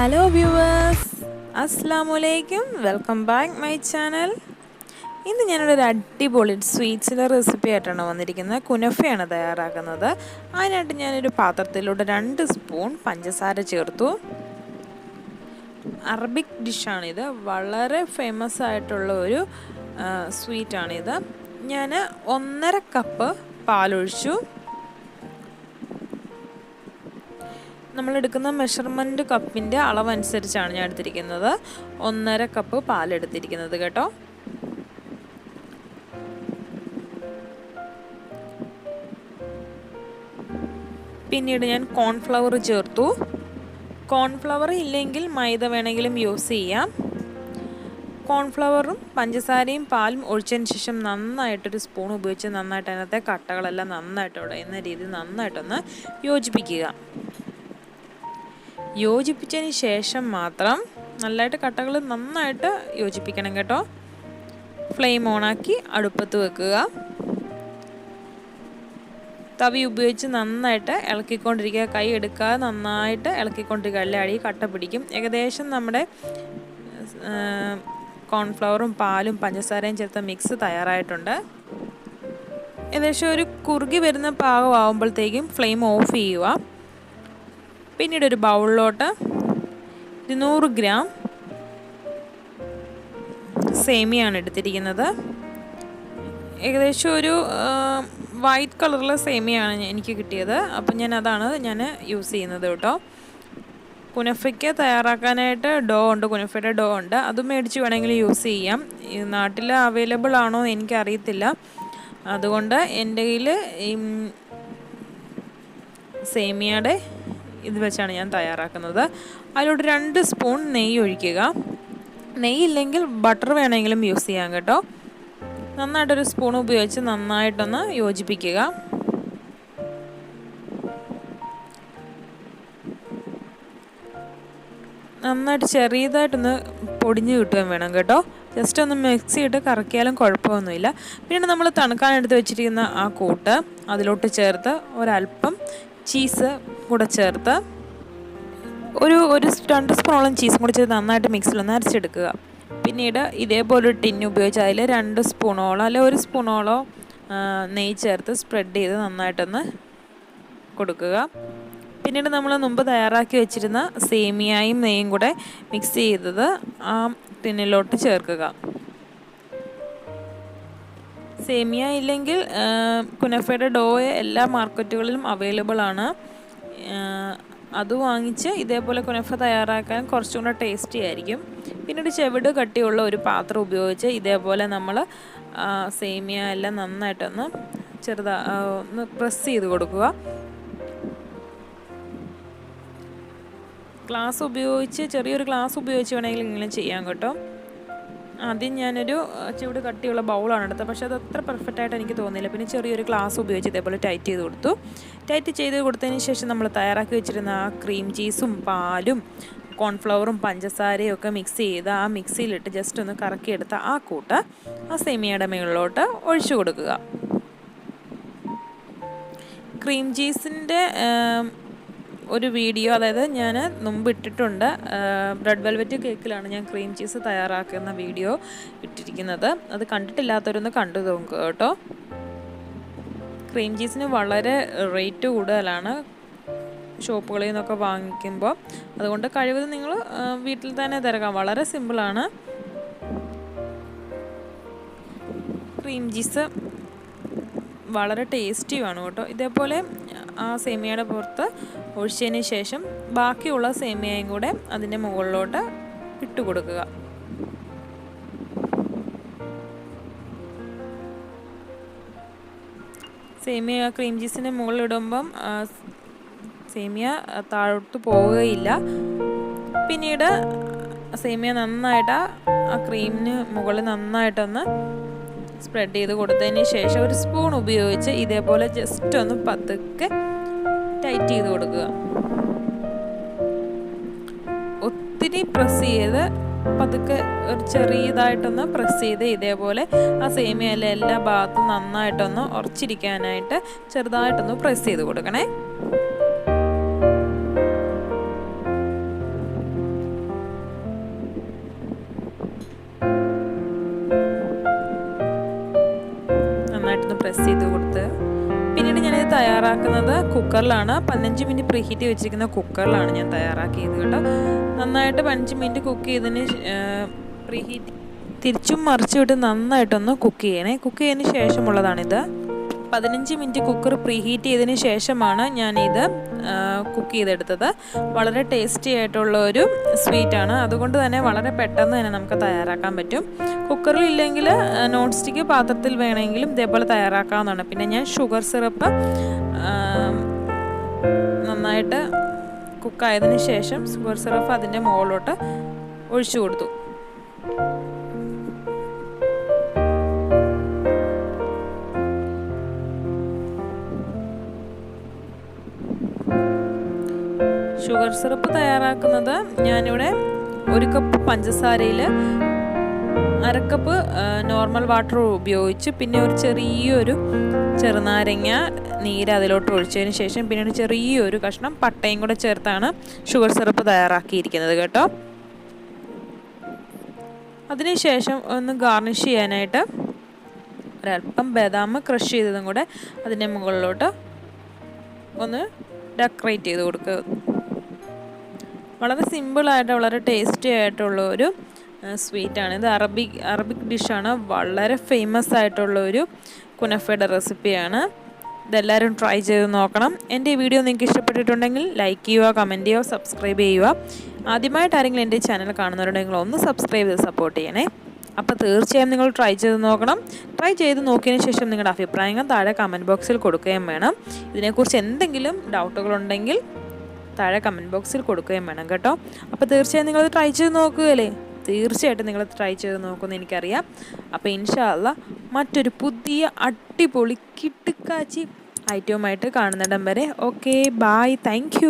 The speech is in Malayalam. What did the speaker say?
ഹലോ വ്യൂവേഴ്സ് അസ്സാമലൈക്കും വെൽക്കം ബാക്ക് മൈ ചാനൽ ഇന്ന് ഞാനിവിടെ ഒരു അടിപൊളി സ്വീറ്റ്സിന്റെ റെസിപ്പി ആയിട്ടാണ് വന്നിരിക്കുന്നത്. കുനഫയാണ് തയ്യാറാക്കുന്നത്. അതിനായിട്ട് ഞാനൊരു പാത്രത്തിലൂടെ രണ്ട് സ്പൂൺ പഞ്ചസാര ചേർത്തു. അറബിക് ഡിഷാണിത് വളരെ ഫേമസ് ആയിട്ടുള്ള ഒരു സ്വീറ്റാണിത് ഞാൻ ഒന്നര കപ്പ് പാലൊഴിച്ചു. നമ്മളെടുക്കുന്ന മെഷർമെന്റ് കപ്പിന്റെ അളവനുസരിച്ചാണ് ഞാൻ എടുത്തിരിക്കുന്നത്. ഒന്നര കപ്പ് പാലെടുത്തിരിക്കുന്നത് കേട്ടോ. പിന്നീട് ഞാൻ കോൺഫ്ലവർ ചേർത്തു. കോൺഫ്ലവർ ഇല്ലെങ്കിൽ മൈദ വേണമെങ്കിലും യൂസ് ചെയ്യാം. കോൺഫ്ലവറും പഞ്ചസാരയും പാലും ഒഴിച്ചതിന് ശേഷം നന്നായിട്ടൊരു സ്പൂൺ ഉപയോഗിച്ച് നന്നായിട്ട് അതിനകത്തെ കട്ടകളെല്ലാം നന്നായിട്ട് ഉടയുന്ന രീതി നന്നായിട്ടൊന്ന് യോജിപ്പിക്കുക. യോജിപ്പിച്ചതിന് ശേഷം മാത്രം നല്ലതായിട്ട് കട്ടകൾ നന്നായിട്ട് യോജിപ്പിക്കണം കേട്ടോ. ഫ്ലെയിം ഓണാക്കി അടുപ്പത്ത് വെക്കുക. തവി ഉപയോഗിച്ച് നന്നായിട്ട് ഇളക്കിക്കൊണ്ടിരിക്കുക. കൈ എടുക്കാതെ നന്നായിട്ട് ഇളക്കിക്കൊണ്ടിരിക്കുക. അല്ലെ? അടി കട്ട പിടിക്കും. ഏകദേശം നമ്മുടെ കോൺഫ്ലവറും പാലും പഞ്ചസാരയും ചേർത്ത മിക്സ് തയ്യാറായിട്ടുണ്ട്. ഏകദേശം ഒരു കുറുകി വരുന്ന പാകമാകുമ്പോഴത്തേക്കും ഫ്ലെയിം ഓഫ് ചെയ്യുക. പിന്നീട് ഒരു ബൗളിലോട്ട് ഇരുന്നൂറ് ഗ്രാം സേമിയാണ് എടുത്തിരിക്കുന്നത്. ഏകദേശം ഒരു വൈറ്റ് കളറിലെ സേമിയാണ് എനിക്ക് കിട്ടിയത്. അപ്പം ഞാൻ അതാണ് ഞാൻ യൂസ് ചെയ്യുന്നത് കേട്ടോ. കുനഫയ്ക്ക് തയ്യാറാക്കാനായിട്ട് ഡോ ഉണ്ട് കുനഫയുടെ ഡോ ഉണ്ട്. അത് മേടിച്ച് വേണമെങ്കിൽ യൂസ് ചെയ്യാം. നാട്ടിൽ അവൈലബിൾ ആണോ എന്ന് എനിക്കറിയത്തില്ല. അതുകൊണ്ട് എന്റെ കയ്യിൽ സേമിയയുടെ ഇത് വെച്ചാണ് ഞാൻ തയ്യാറാക്കുന്നത്. അതിലോട്ട് രണ്ട് സ്പൂൺ നെയ്യ് ഒഴിക്കുക. നെയ്യ് ഇല്ലെങ്കിൽ ബട്ടർ വേണമെങ്കിലും യൂസ് ചെയ്യാം കേട്ടോ. നന്നായിട്ടൊരു സ്പൂൺ ഉപയോഗിച്ച് നന്നായിട്ടൊന്ന് യോജിപ്പിക്കുക. നന്നായിട്ട് ചെറിയതായിട്ടൊന്ന് പൊടിഞ്ഞ് കിട്ടുകയും വേണം കേട്ടോ. ജസ്റ്റ് ഒന്ന് മിക്സ് ചെയ്തിട്ട് കറക്കിയാലും കുഴപ്പമൊന്നുമില്ല. പിന്നെ നമ്മൾ തണുക്കാൻ എടുത്ത് വെച്ചിരിക്കുന്ന ആ കൂട്ട് അതിലോട്ട് ചേർത്ത് ഒരല്പം ചീസ് കൂടെ ചേർത്ത് ഒരു ഒരു രണ്ട് സ്പൂണോളം ചീസും കൂടെ ചേർത്ത് നന്നായിട്ട് മിക്സിലൊന്ന് അരച്ചെടുക്കുക. പിന്നീട് ഇതേപോലെ ടിന്ന് ഉപയോഗിച്ച് അതിൽ രണ്ട് സ്പൂണോളം അല്ലെ ഒരു സ്പൂണോളോ നെയ്യ് ചേർത്ത് സ്പ്രെഡ് ചെയ്ത് നന്നായിട്ടൊന്ന് കൊടുക്കുക. പിന്നീട് നമ്മൾ മുമ്പ് തയ്യാറാക്കി വെച്ചിരുന്ന സേമിയയും നെയ്യും കൂടെ മിക്സ് ചെയ്തത് ആ ടിന്നിലോട്ട് ചേർക്കുക. സേമിയ ഇല്ലെങ്കിൽ കുനഫയുടെ ഡോയ എല്ലാ മാർക്കറ്റുകളിലും അവൈലബിൾ ആണ്. അത് വാങ്ങിച്ച് ഇതേപോലെ കുനഫ തയ്യാറാക്കാൻ കുറച്ചും കൂടെ ടേസ്റ്റി ആയിരിക്കും. പിന്നീട് ചെവിട് കട്ടിയുള്ള ഒരു പാത്രം ഉപയോഗിച്ച് ഇതേപോലെ നമ്മൾ സേമിയ എല്ലാം നന്നായിട്ടൊന്ന് ചെറുതാ ഒന്ന് പ്രസ് ചെയ്ത് കൊടുക്കുക. ഗ്ലാസ് ഉപയോഗിച്ച് ചെറിയൊരു ഗ്ലാസ് ഉപയോഗിച്ച് വേണമെങ്കിൽ ഇങ്ങനെ ചെയ്യാൻ കേട്ടോ. ആദ്യം ഞാനൊരു ചൂട് കട്ടിയുള്ള ബൗളാണ് എടുത്തത്. പക്ഷേ അത് അത്ര പെർഫെക്റ്റ് ആയിട്ട് എനിക്ക് തോന്നിയില്ല. പിന്നെ ചെറിയൊരു ഗ്ലാസ് ഉപയോഗിച്ച് ഇതേപോലെ ടൈറ്റ് ചെയ്ത് കൊടുത്തു. ടൈറ്റ് ചെയ്ത് കൊടുത്തതിന് ശേഷം നമ്മൾ തയ്യാറാക്കി വെച്ചിരുന്ന ആ ക്രീം ചീസും പാലും കോൺഫ്ലവറും പഞ്ചസാരയും ഒക്കെ മിക്സ് ചെയ്ത് ആ മിക്സിയിലിട്ട് ജസ്റ്റ് ഒന്ന് കറക്കിയെടുത്ത ആ കൂട്ട് ആ സേമിയയുടെ മുകളിലോട്ട് ഒഴിച്ചു കൊടുക്കുക. ക്രീം ചീസിന്റെ ഒരു വീഡിയോ അതായത് ഞാൻ മുമ്പ് ഇട്ടിട്ടുണ്ട് ബ്രെഡ് വെൽവെറ്റ് കേക്കിലാണ് ഞാൻ ക്രീം ചീസ് തയ്യാറാക്കുന്ന വീഡിയോ ഇട്ടിരിക്കുന്നത്. അത് കണ്ടിട്ടില്ലാത്തവരൊന്ന് കണ്ടു നോക്കുക കേട്ടോ. ക്രീം ചീസിന് വളരെ റേറ്റ് കൂടുതലാണ് ഷോപ്പുകളിൽ നിന്നൊക്കെ വാങ്ങിക്കുമ്പോൾ. അതുകൊണ്ട് കഴിവതും നിങ്ങൾ വീട്ടിൽ തന്നെ തിരക്കാം വളരെ സിമ്പിളാണ്. ക്രീം ചീസ് വളരെ ടേസ്റ്റിയുമാണ് കേട്ടോ. ഇതേപോലെ ആ സേമിയയുടെ പുറത്ത് ഒഴിച്ചതിന് ശേഷം ബാക്കിയുള്ള സേമിയയും കൂടെ അതിന്റെ മുകളിലോട്ട് ഇട്ട് കൊടുക്കുക. സേമിയ ക്രീം ചീസിന്റെ മുകളിലിടുമ്പം സേമിയ താഴോട്ട് പോവുകയില്ല. പിന്നീട് സേമിയ നന്നായിട്ട് ആ ക്രീമിന് മുകളിൽ നന്നായിട്ടൊന്ന് സ്പ്രെഡ് ചെയ്ത് കൊടുത്തതിന് ശേഷം ഒരു സ്പൂൺ ഉപയോഗിച്ച് ഇതേപോലെ ജസ്റ്റ് ഒന്ന് പതുക്കെ ടൈറ്റ് ചെയ്ത് കൊടുക്കുക. ഒത്തിരി പ്രസ് ചെയ്ത് പതുക്കെ ഒരു ചെറിയതായിട്ടൊന്ന് പ്രസ് ചെയ്ത് ഇതേപോലെ ആ സേമിയയിലെ എല്ലാ ഭാഗത്തും നന്നായിട്ടൊന്ന് ഉറച്ചിരിക്കാനായിട്ട് ചെറുതായിട്ടൊന്ന് പ്രസ് ചെയ്ത് കൊടുക്കണേ. തയ്യാറാക്കുന്നത് കുക്കറിലാണ്. പതിനഞ്ച് മിനിറ്റ് പ്രീ ഹീറ്റ് വെച്ചിരിക്കുന്ന കുക്കറിലാണ് ഞാൻ തയ്യാറാക്കിയത് കേട്ടോ. നന്നായിട്ട് പതിനഞ്ച് മിനിറ്റ് കുക്ക് ചെയ്തതിന് പ്രീ ഹീറ്റ് തിരിച്ചും മറിച്ചും ഇട്ട് നന്നായിട്ടൊന്ന് കുക്ക് ചെയ്യണേ. കുക്ക് ചെയ്തതിന് ശേഷമുള്ളതാണിത്. പതിനഞ്ച് മിനിറ്റ് കുക്കർ പ്രീ ഹീറ്റ് ചെയ്തതിന് ശേഷമാണ് ഞാനിത് കുക്ക് ചെയ്തെടുത്തത്. വളരെ ടേസ്റ്റി ആയിട്ടുള്ള ഒരു സ്വീറ്റാണ്. അതുകൊണ്ട് തന്നെ വളരെ പെട്ടെന്ന് തന്നെ നമുക്ക് തയ്യാറാക്കാൻ പറ്റും. കുക്കറിൽ ഇല്ലെങ്കിൽ നോൺ സ്റ്റിക്ക് പാത്രത്തിൽ വേണമെങ്കിലും ഇതേപോലെ തയ്യാറാക്കാവുന്നതാണ്. പിന്നെ ഞാൻ ഷുഗർ സിറപ്പ് നന്നായിട്ട് കുക്കായതിനു ശേഷം ഷുഗർ സിറപ്പ് അതിന്റെ മുകളിലോട്ട് ഒഴിച്ചു കൊടുത്തു. ഷുഗർ സിറപ്പ് തയ്യാറാക്കുന്നത് ഞാനിവിടെ ഒരു കപ്പ് പഞ്ചസാരയിൽ അരക്കപ്പ് നോർമൽ വാട്ടർ ഉപയോഗിച്ച് പിന്നെ ഒരു ചെറിയൊരു ചെറുനാരങ്ങ നീര് അതിലോട്ട് ഒഴിച്ചതിന് ശേഷം പിന്നെ പിന്നീട് ചെറിയൊരു കഷ്ണം പട്ടയും കൂടെ ചേർത്താണ് ഷുഗർ സിറപ്പ് തയ്യാറാക്കിയിരിക്കുന്നത് കേട്ടോ. അതിനുശേഷം ഒന്ന് ഗാർണിഷ് ചെയ്യാനായിട്ട് ഒരല്പം ബദാം ക്രഷ് ചെയ്തതും കൂടെ അതിന്റെ മുകളിലോട്ട് ഒന്ന് ഡെക്കറേറ്റ് ചെയ്ത് കൊടുക്കുക. വളരെ സിമ്പിളായിട്ട് വളരെ ടേസ്റ്റി ആയിട്ടുള്ള ഒരു സ്വീറ്റാണ്. ഇത് അറബിക് അറബിക് ഡിഷാണ്. വളരെ ഫേമസ് ആയിട്ടുള്ള ഒരു കുനഫയുടെ റെസിപ്പിയാണ്. ഇതെല്ലാവരും ട്രൈ ചെയ്ത് നോക്കണം. എന്റെ ഈ വീഡിയോ നിങ്ങൾക്ക് ഇഷ്ടപ്പെട്ടിട്ടുണ്ടെങ്കിൽ ലൈക്ക് ചെയ്യുക കമന്റ് ചെയ്യുക സബ്സ്ക്രൈബ് ചെയ്യുക. ആദ്യമായിട്ട് ആരെങ്കിലും എന്റെ ചാനൽ കാണുന്നവരുണ്ടെങ്കിൽ ഒന്ന് സബ്സ്ക്രൈബ് ചെയ്ത് സപ്പോർട്ട് ചെയ്യണേ. അപ്പോൾ തീർച്ചയായും നിങ്ങൾ ട്രൈ ചെയ്ത് നോക്കണം. ട്രൈ ചെയ്ത് നോക്കിയതിന് ശേഷം നിങ്ങളുടെ അഭിപ്രായങ്ങൾ താഴെ കമന്റ് ബോക്സിൽ കൊടുക്കുകയും വേണം. ഇതിനെക്കുറിച്ച് എന്തെങ്കിലും ഡൗട്ടുകളുണ്ടെങ്കിൽ താഴെ കമന്റ് ബോക്സിൽ കൊടുക്കുകയും വേണം കേട്ടോ. അപ്പോൾ തീർച്ചയായും നിങ്ങളത് ട്രൈ ചെയ്ത് നോക്കുകയല്ലേ? തീർച്ചയായിട്ടും നിങ്ങൾ ട്രൈ ചെയ്ത് നോക്കുമെന്ന് എനിക്കറിയാം. അപ്പോൾ ഇൻഷാല്ല മറ്റൊരു പുതിയ അടിപൊളി കിട്ടുക്കാച്ചി ഐറ്റവുമായിട്ട് കാണുന്നിടം വരെ. Okay bye thank